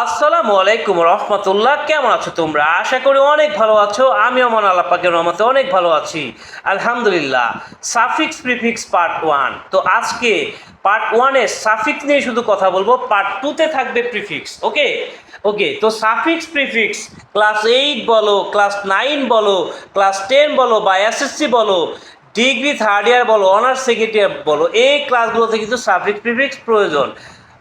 আসসালামু আলাইকুম রহমতুল্লাহ, কেমন আছো তোমরা? আশা করি অনেক ভালো আছো। আমিও মন আল্লাহ পাকের রহমতে অনেক ভালো আছি। আলহামদুলিল্লাহ, সাফিক্স প্রিফিক্স পার্ট ওয়ান। তো আজকে পার্ট ওয়ানে সাফিক্স নিয়ে শুধু কথা বলব, পার্ট টুতে থাকবে প্রিফিক্স, ওকে? ওকে, তো সাফিক্স প্রিফিক্স, ক্লাস এইট বলো, ক্লাস নাইন বলো, ক্লাস টেন বলো, বা এসএসসি বলো, ডিগ্রি থার্ড ইয়ার বলো, অনার্স সেকেন্ড ইয়ার বলো, এই ক্লাসগুলোতে কিন্তু সাফিক্স প্রিফিক্স প্রয়োজন।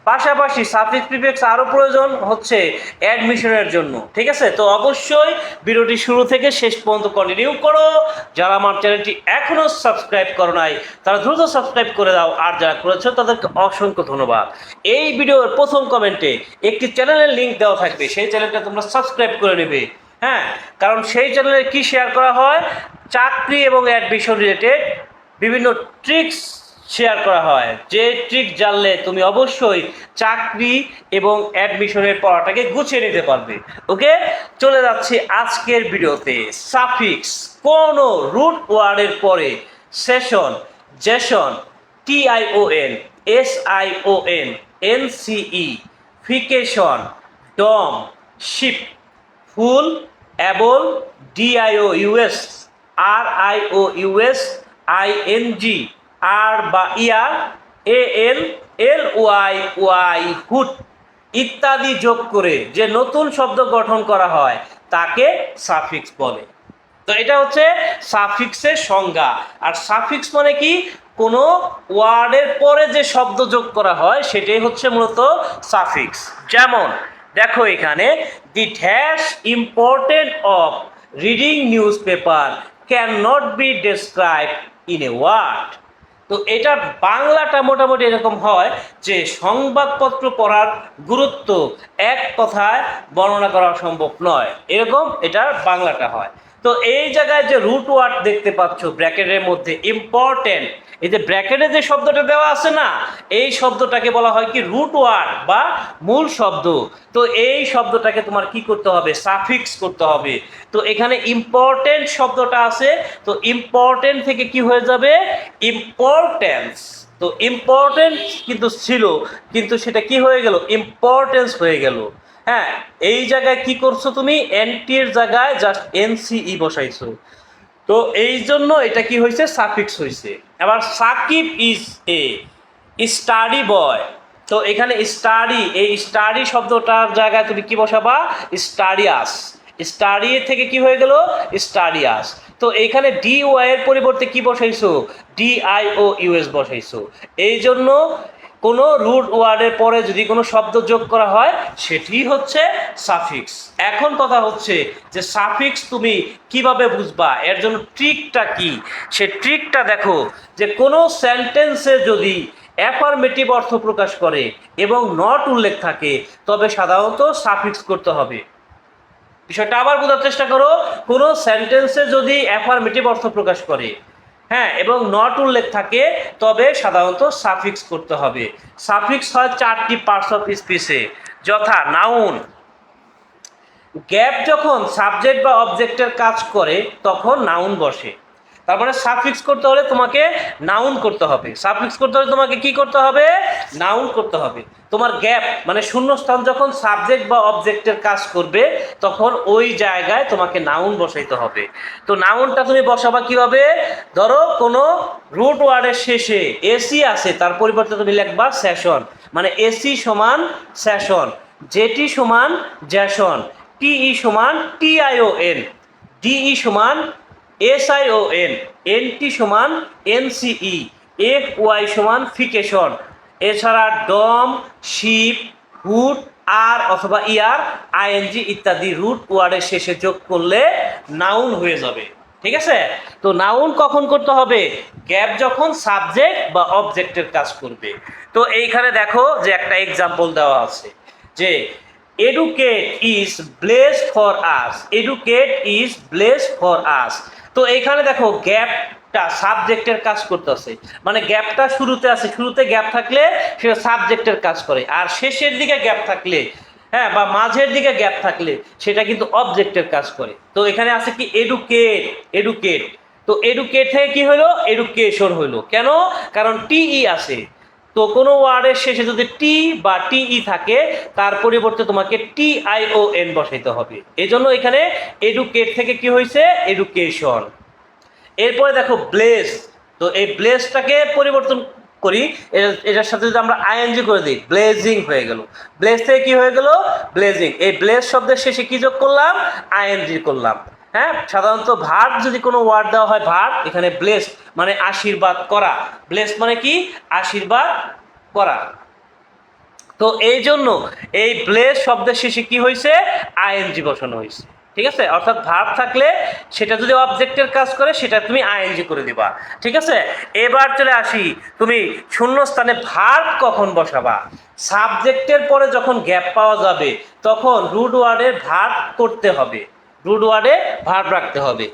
পাশাপাশি সাবজেক্ট প্রিফিক্স আরও প্রয়োজন হচ্ছে অ্যাডমিশনের জন্য, ঠিক আছে? তো অবশ্যই ভিডিওটি শুরু থেকে শেষ পর্যন্ত কন্টিনিউ করো। যারা আমার চ্যানেলটি এখনও সাবস্ক্রাইব করো নাই, তারা দ্রুত সাবস্ক্রাইব করে দাও। আর যারা করেছ, তাদেরকে অসংখ্য ধন্যবাদ। এই ভিডিওর প্রথম কমেন্টে একটি চ্যানেলের লিঙ্ক দেওয়া থাকবে। সেই চ্যানেলটা তোমরা সাবস্ক্রাইব করে নেবে। হ্যাঁ? কারণ সেই চ্যানেলে কি শেয়ার করা হয়? চাকরি এবং অ্যাডমিশন রিলেটেড বিভিন্ন ট্রিক্স শেয়ার করা হয়। যে ট্রিক জানলে তুমি অবশ্যই চাকরি এবং অ্যাডমিশনের পড়াটাকে গুছিয়ে নিতে পারবে। ওকে? চলে যাচ্ছি আজকের ভিডিওতে। সাফিক্স, কোন রুট ওয়ার্ডের পরে sion zation T I O N S ION NCE fication dom ship ful able DIO US R IO US ING আর বা ইয়ার এ এল এল ওয়াই ওয়াই হুট, ইত্যাদি যোগ করে যে নতুন শব্দ গঠন করা হয়, তাকে সাফিক্স বলে। তো এটা হচ্ছে সাফিক্সের সংজ্ঞা। আর সাফিক্স মানে কি? কোনো ওয়ার্ডের পরে যে শব্দ যোগ করা হয়, সেটাই হচ্ছে মূলত সাফিক্স। যেমন, দেখো এখানে, the dash important of reading newspaper cannot be describe in a word. তো এটা বাংলাটা মোটামুটি এরকম হয় যে সংবাদপত্র পড়ার গুরুত্ব এক কথায় বর্ণনা করা সম্ভব নয়। এরকম এটা বাংলাটা হয়। তো এই জায়গায় যে রুট ওয়ার্ড দেখতে পাচ্ছ ব্র্যাকেটের মধ্যে ইম্পর্টেন্ট এই যে ব্র্যাকেটে যে শব্দটা দেওয়া আছে না, এই শব্দটাকে বলা হয় কি রুট ওয়ার্ড বা মূল শব্দ। তো এই শব্দটাকে তোমার কি করতে হবে? সাফিক্স করতে হবে। তো এখানে ইম্পর্টেন্ট শব্দটা আছে। তো ইম্পর্টেন্ট থেকে কি হয়ে যাবে? ইম্পর্টেন্স তো ইম্পর্টেন্ট কিন্তু ছিল, কিন্তু সেটা কি হয়ে গেল? ইম্পর্টেন্স হয়ে গেল। হ্যাঁ এই জায়গায় কি করছ তুমি? এনটির জায়গায় জাস্ট এনসিই বসাইছো। তো এই জন্য এটা কি হয়েছে সাফিক্স হয়েছে এবার Sakib is a study boy তো এখানে স্টাডি এই স্টাডি শব্দটার জায়গায় তুমি কি বসাবা? স্টাডিয়াস স্টাডি থেকে কি হয়ে গেল? স্টাডিয়াস তো এখানে ডি ওয়াই এর পরিবর্তে কি বসাইছো? ডি আই ও ইউএস বসাইছো। এই জন্য কোনো রুট ওয়ার্ডের পরে যদি কোনো শব্দ যোগ করা হয়, সেটি হচ্ছে সাফিক্স এখন কথা হচ্ছে যে সাফিক্স তুমি কীভাবে বুঝবা? এর জন্য ট্রিকটা কি? সে ট্রিকটা দেখো যে কোনো সেন্টেন্সে যদি অ্যাফার্মেটিভ অর্থ প্রকাশ করে এবং নট উল্লেখ থাকে, তবে সাধারণত সাফিক্স করতে হবে। বিষয়টা আবার বোঝার চেষ্টা করো, কোনো সেন্টেন্সে যদি অ্যাফার্মেটিভ অর্থ প্রকাশ করে হ্যাঁ এবং নট উল্লেখ থাকে, তবে সাধারণত সাফিক্স করতে হবে। সাফিক্স হয় চারটি পার্টস অফ স্পিচে যথা নাউন গ্যাপ যখন সাবজেক্ট বা অবজেক্টের কাজ করে, তখন নাউন বসে। তারপরে সাফিক্স করতে হলে তোমাকে নাউন করতে হবে। সাফিক্স করতে হলে তোমাকে কি করতে হবে? নাউন করতে হবে। তোমার গ্যাপ মানে শূন্যস্থান যখন সাবজেক্ট বা অবজেক্টের কাজ করবে, তখন ওই জায়গায় তোমাকে নাউন বসাইতে হবে। তো নাউনটা তুমি বসাবা কীভাবে? ধরো কোনো রুট ওয়ার্ডের শেষে এসি আছে, তার পরিবর্তে তুমি লিখবা সেশন মানে এসি সমান সেশন জেটি সমান জ্যাশন টিই সমান টিআইওএন ডিই সমান S I O N N T সমান এনসিই এফ ওয়াই সমান ফিকেশন। এছাড়া ডম, শিপ, হুট, আর অথবা ইয়ার আইএনজি ইত্যাদি রুট ওয়ার্ডের শেষে যোগ করলে নাউন হয়ে যাবে। ঠিক আছে? তো নাউন কখন করতে হবে? গ্যাপ যখন সাবজেক্ট বা অবজেক্টের কাজ করবে। তো এইখানে দেখো যে একটা এক্সাম্পল দেওয়া আছে যে educate is blessed for us educate is blessed for us তো এইখানে দেখো গ্যাপটা সাবজেক্টের কাজ করতেছে। মানে গ্যাপটা শুরুতে আছে। শুরুতে গ্যাপ থাকলে সেটা সাবজেক্টের কাজ করে। আর শেষের দিকে গ্যাপ থাকলে হ্যাঁ বা মাঝের দিকে গ্যাপ থাকলে সেটা কিন্তু অবজেক্টের কাজ করে। তো এখানে আছে কি? এডুকেট এডুকেট তো এডুকেট থেকে কি হলো এডুকেশন হলো কেন? কারণ টিই আছে। তো কোনো ওয়ার্ডের শেষে যদি টি বা টিই থাকে, তার পরিবর্তে তোমাকে টি আই ও এন বসাইতে হবে। এই জন্য এখানে এডুকেট থেকে কি হয়েছে এডুকেশন এরপরে দেখো ব্লেস তো এই ব্লেসটাকে পরিবর্তন করি। এটার সাথে যদি আমরা আইএনজি করে দিই ব্লেজিং হয়ে গেল। ব্লেজ থেকে কি হয়ে গেল? ব্লেজিং এই ব্লেজ শব্দের শেষে কি যোগ করলাম? আইএনজি করলাম। হ্যাঁ সাধারণত ভার্ব যদি কোনো ওয়ার্ড দেওয়া হয় ভার্ব এখানে ব্লেস মানে আশীর্বাদ করা। ব্লেস মানে কি? আশীর্বাদ করা। তো এই জন্য এই ব্লেস শব্দের শেষে কি হয়েছে আইএনজি বসানো হয়েছে ঠিক আছে? অর্থাৎ ভার্ব থাকলে সেটা যদি অবজেক্টের কাজ করে, সেটা তুমি আইএনজি করে দিবা। ঠিক আছে? এবার চলে আসি। তুমি শূন্য স্থানে ভার্ব কখন বসাবা? সাবজেক্টের পরে যখন গ্যাপ পাওয়া যাবে, তখন রুট ওয়ার্ডের ভার্ব করতে হবে। রুট ওয়ার্ডে ভার্ব রাখতে হবে।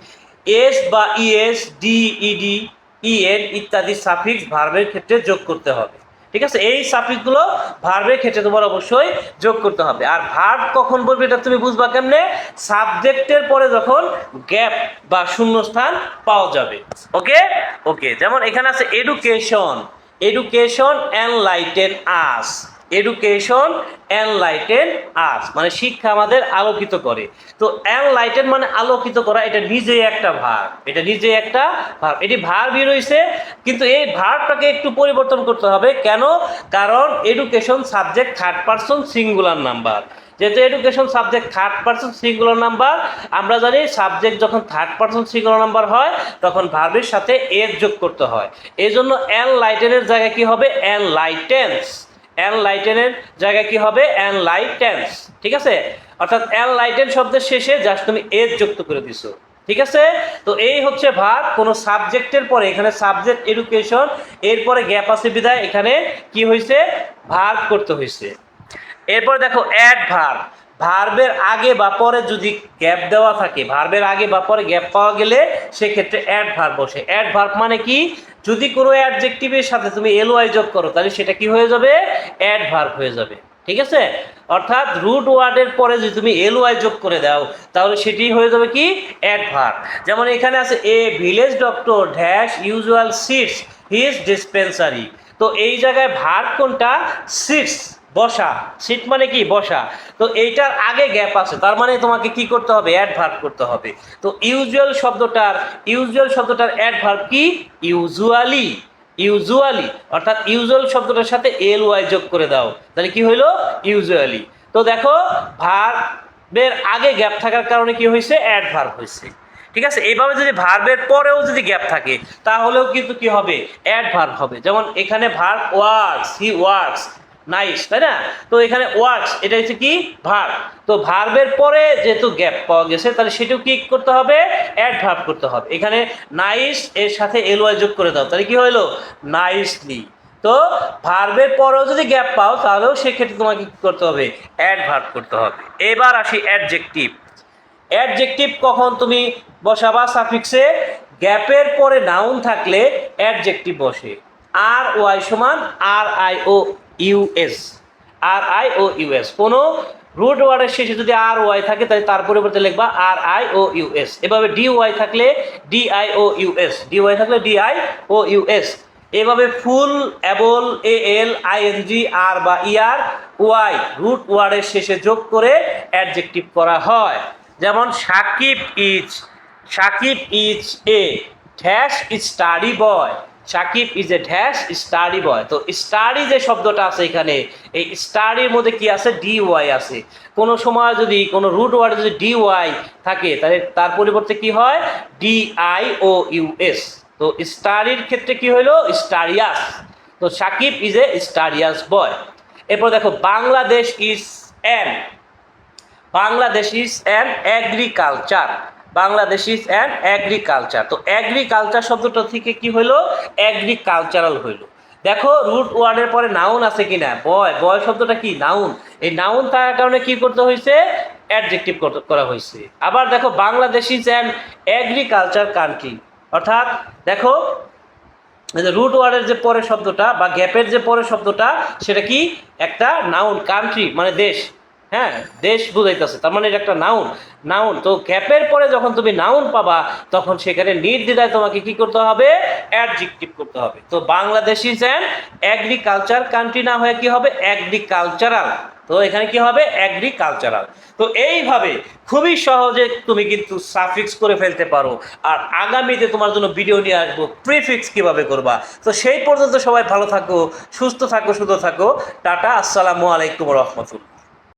এস বা E S D E D E N ইত্যাদি সাফিক্স ভার্বের ক্ষেত্রে যোগ করতে হবে। ঠিক আছে? এই সাফিক্সগুলো ভার্বের ক্ষেত্রে তোমার অবশ্যই যোগ করতে হবে। আর ভার্ব কখন বলবে এটা তুমি বুঝবা কেমনে? সাবজেক্টের পরে যখন গ্যাপ বা শূন্যস্থান পাওয়া যাবে। ওকে ওকে যেমন এখানে আছে education education and enlighten us education enlighten us মানে শিক্ষা আমাদের আলোকিত করে। তো এনলাইটেন মানে আলোকিত করা, এটা নিজেই একটা ভার্ব এটা নিজেই একটা ভার্ব এটি ভার্বই রয়েছে কিন্তু এই ভার্বটাকে একটু পরিবর্তন করতে হবে। কেন? কারণ education subject third person singular number যেহেতু education subject third person singular number আমরা জানি সাবজেক্ট যখন থার্ড পারসন সিঙ্গুলার নাম্বার হয়, তখন ভার্বের সাথে এর যোগ করতে হয়। এই জন্য এন লাইটেনের জায়গায় কি হবে? এন লাইটেন্স এন লাইটেনের জায়গায় কি হবে? এনলাইটেন্স ঠিক আছে? অর্থাৎ এনলাইটেন শব্দের শেষে জাস্ট তুমি এজ যুক্ত করে দিছো, ঠিক আছে? তো এই হচ্ছে ভাগ, কোনো সাবজেক্টের পরে, এখানে সাবজেক্ট এডুকেশন এরপরে গ্যাপ আছে বিধায় এখানে কি হয়েছে ভাগ করতে হয়েছে এরপর দেখো অ্যাড ভার্ব ভার্বের আগে বা পরে যদি গ্যাপ দেওয়া থাকে ভার্বের আগে বা পরে গ্যাপ পাওয়া গেলে সেক্ষেত্রে অ্যাড ভার্ব বসে। অ্যাড ভার্ব মানে কি? যদি কোনো অ্যাডজেক্টিভের সাথে তুমি এলওয়াই যোগ করো, তাহলে সেটা কি হয়ে যাবে? অ্যাড ভার্ব হয়ে যাবে। ঠিক আছে? অর্থাৎ রুট ওয়ার্ডের পরে যদি তুমি এলওয়াই যোগ করে দাও, তাহলে সেটি হয়ে যাবে কি? অ্যাড ভার্ব যেমন এখানে আছে a village doctor dash usual sits his dispensary তো এই জায়গায় ভার্ব কোনটা? সিটস বসা সিট মানে কি? বসা। তো এইটার আগে গ্যাপ আছে, তার মানে তোমাকে কি করতে হবে? অ্যাড ভার্ব করতে হবে। তো ইউজুয়াল শব্দটার ইউজুয়াল শব্দটার অ্যাড ভার্ব কি? ইউজুয়ালি ইউজুয়ালি অর্থাৎ ইউজুয়াল শব্দটার সাথে এল ওয়াই যোগ করে দাও। তাহলে কি হইল? ইউজুয়ালি তো দেখো ভার্বের আগে গ্যাপ থাকার কারণে কি হয়েছে অ্যাড ভার্ব হয়েছে ঠিক আছে? এইভাবে যদি ভার্বের পরেও যদি গ্যাপ থাকে, তাহলেও কিন্তু কি হবে? অ্যাড ভার্ব হবে। যেমন এখানে verb works he works nice তাই না? তো এখানে ওয়ার্কস এটা হচ্ছে কি? ভার্ব তো ভার্বের পরে যেহেতু গ্যাপ পাওয়া গেছে, তাহলে সেটাও কি করতে হবে? অ্যাড ভার্ব করতে হবে। এখানে নাইস এর সাথে এল ওয়াই যোগ করে দাও। তাহলে কি হলো? নাইসলি তো ভার্বের পরেও যদি গ্যাপ পাও, তাহলেও সেক্ষেত্রে তোমাকে কি করতে হবে? অ্যাড ভার্ব করতে হবে। এবার আসি অ্যাডজেক্টিভ অ্যাডজেক্টিভ কখন তুমি বসাবা? সাফিক্সে গ্যাপের পরে নাউন থাকলে অ্যাডজেক্টিভ বসে। আর ওয়াই সমান R I O US R I O US কোনো রুট ওয়ার্ডের শেষে যদি আর ওয়াই থাকে, তাহলে তার পরিবর্তে লিখবা আর আই ও ইউএস এভাবে ডি ওয়াই থাকলে D I O US D Y থাকলে ডি আই ও ইউএস এভাবে ফুল, অ্যাবল এ এল আইএনজি আর বা ইয়ার ওয়াই রুট ওয়ার্ডের শেষে যোগ করে অ্যাডজেক্টিভ করা হয়। যেমন Sakib is Sakib is a dash study boy. Sakib is a dash study boy তো স্টাডি যে শব্দটা আছে এখানে, এই স্টাডির মধ্যে কি আছে? ডি ওয়াই আছে। কোনো সময় যদি কোনো রুট ওয়ার্ডে যদি ডি ওয়াই থাকে, তাহলে তার পরিবর্তে কি হয়? D I O U S তো স্টাডির ক্ষেত্রে কি হইল? স্টারিয়াস তো সাকিব ইজ এ স্টারিয়াস বয় এরপর দেখো, Bangladesh is an Bangladesh is an agriculture Bangladesh is an agriculture তো অ্যাগ্রিকালচার শব্দটা থেকে কি হইল? অ্যাগ্রিকালচারাল হইল। দেখো, রুট ওয়ার্ডের পরে নাউন আছে কিনা? বয় বয় শব্দটা কি? নাউন। এই নাউন থাকার কারণে কি করতে হয়েছে অ্যাডজেক্টিভ করা হয়েছে আবার দেখো Bangladesh is an agriculture country অর্থাৎ, দেখো রুট ওয়ার্ডের যে পরের শব্দটা বা গ্যাপের যে পরের শব্দটা, সেটা কি? একটা নাউন, কান্ট্রি মানে দেশ। হ্যাঁ দেশ বুঝাইতেছে। তার মানে এটা একটা নাউন নাউন তো গ্যাপের পরে যখন তুমি নাউন পাবা, তখন সেখানে নির্দ্বিধায় তোমাকে কি করতে হবে? অ্যাডজেক্টিভ করতে হবে। তো Bangladesh is an agriculture country না হয়ে কি হবে? অ্যাগ্রিকালচারাল তো এখানে কি হবে? অ্যাগ্রিকালচারাল তো এইভাবে খুবই সহজে তুমি কিন্তু সাফিক্স করে ফেলতে পারো। আর আগামীতে তোমার জন্য ভিডিও নিয়ে আসব। প্রিফিক্স কীভাবে করবা? তো সেই পর্যন্ত সবাই ভালো থাকো, সুস্থ থাকো সুস্থ থাকো। টাটা, আসসালামু আলাইকুম রহমতুল্লাহ।